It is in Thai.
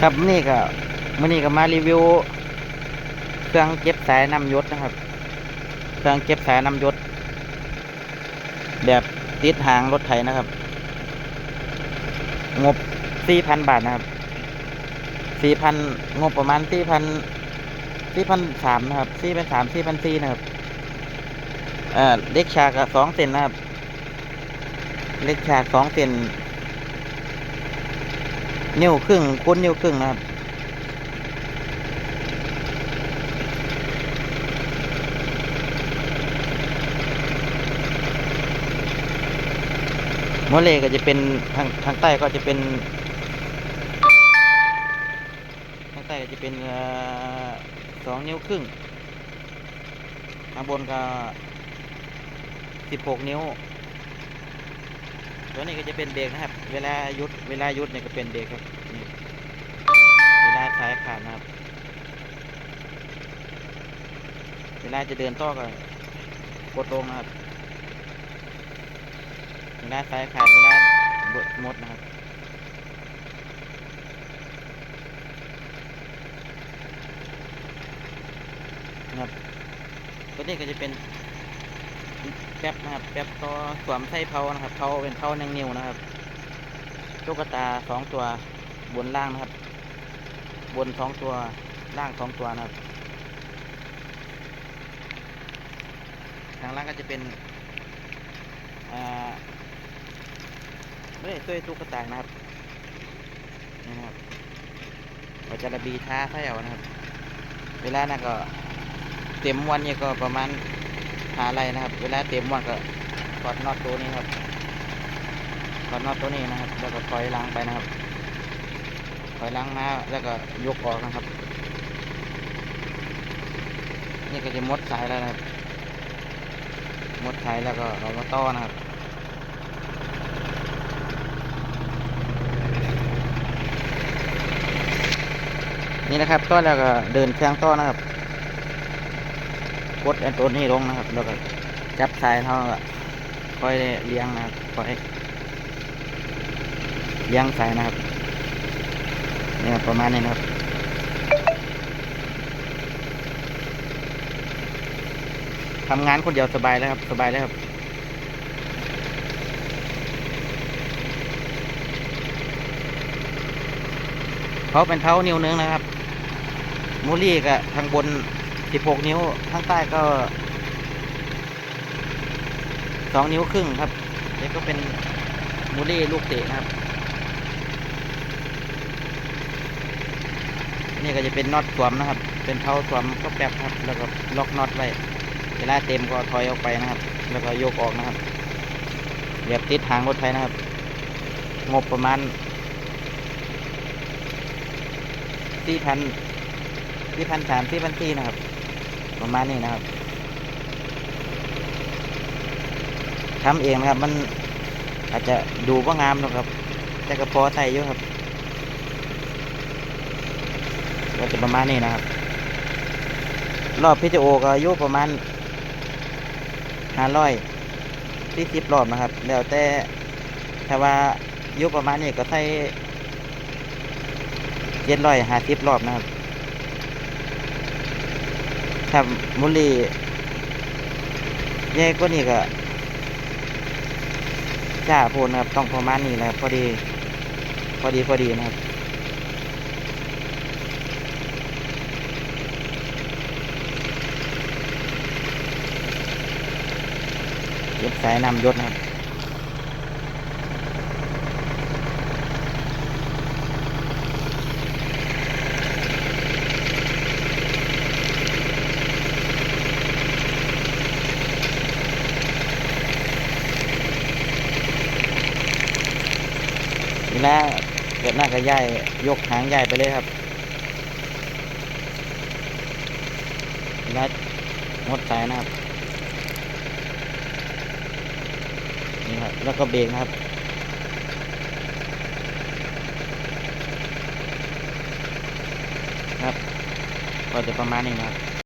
ครับนี่ก็มื่อนี้ก็มารีวิว เครื่องเก็บสายน้ำยศนะครับ เครื่องเก็บสายน้ำยศ แบบติดหางรถไถนะครับ งบสี่พันบาทนะครับสี่พันงบประมาณสี่พันสี่พันสามนะครับสี่พันสามสี่พันสี่นะครับเอ่อเล็กฉากสองเซนนะครับ เล็กฉากสองเซน นิ้วครึ่งคูณนิ้วครึ่งนะครับโมเลก็จะเป็นทางทางใต้ก็จะเป็น ทางใต้ก็จะเป็นสองนิ้วครึ่งข้างบนก็สิบหกนิ้ว ตัวนี้ก็จะเป็นเบรกนะครับ เวลาหยุดเวลาหยุดเนี่ยก็เป็นเบรกครับนี่เวลาสายขาดนะครับ เวลาจะเดินต่อก็กดลงนะครับ เวลาสายขาดเวลาบดหมดนะครับนะครับตัวนี้ก็จะเป็น แป๊บนะครับแป๊บต่อสวมไส้เผานะครับเผาเป็นเผาหนึ่งนิวนะครับตุ๊กตาสองตัวบนล่างนะครับ บนสองตัวล่างสองตัวนะครับ ทางล่างก็จะเป็นอ่าไม่ได้ช่วตุ๊กตานะครับนี่นะครับเราจะระบีท้าไส้เอานะครับ เวลาน่ะก็เต็มวันนี้ก็ประมาณ หาอะไรนะครับ เวลาเต็มวันก็ถอดน็อตตัวนี้ครับถอดน็อตตัวนี้นะครับ แล้วก็ถอยล้างไปนะครับถอยล้างมาแล้วก็ยกออกนะครับ นี่ก็จะมดสายแล้วนะครับมดสายแล้วก็เอามาต้อนะครับนี่นะครับต้อแล้วก็เดินเครื่องต้อนะครับ กดอันตัวนี้ลงนะครับแล้วก็จับสายเขาก็ค่อยเลี้ยงนะครับค่อยเลี้ยงสายนะครับนี่ครับประมาณนี้นะครับทำงานคนเดียวสบายแล้วครับ สบายแล้วครับเขาเป็นเท้านิ้วนึงนะครับมูลี่ก็ทางบน 16 นิ้วข้างใต้ก็ 2 นิ้วครึ่งครับแล้วก็เป็นมูลี่ลูกเตะนะครับ นี่ก็จะเป็นน็อตสวมนะครับ เป็นเท้าสวมก็แป๊บครับ แล้วก็ล็อกน็อตไว้เวลาเต็มก็ถอยออกไปนะครับ แล้วก็ยกออกนะครับแบบติดหางรถไถนะครับ งบประมาณสี่พันสี่พันสามสี่พันสี่นะครับ ประมาณนี้นะครับทำเองนะครับ มันอาจจะดูว่างามนะครับ แต่ก็พอใส่อยู่ครับ ก็จะประมาณนี้นะครับ รอบพิจโอก็อายุประมาณห้าร้อยที่สิบรอบนะครับ แล้วแต่ถ้าว่าอายุประมาณนี้ก็ใส่เจ็ดร้อยห้าสิบรอบนะครับ ถ้ามุลีแย่ก็นี่ก็จ้าโพนนครับต้องประมาณนี้นะครับพอดี พอดีพอดีนะครับเก็บสายนำยศนะครับ เวลาเกิดหน้าก็ย่ายยกหางย่ายไปเลยครับเวลางดสายนะครับนี่ครับแล้วก็เบรกนะครับครับ ก็จะประมาณนี้นะครับ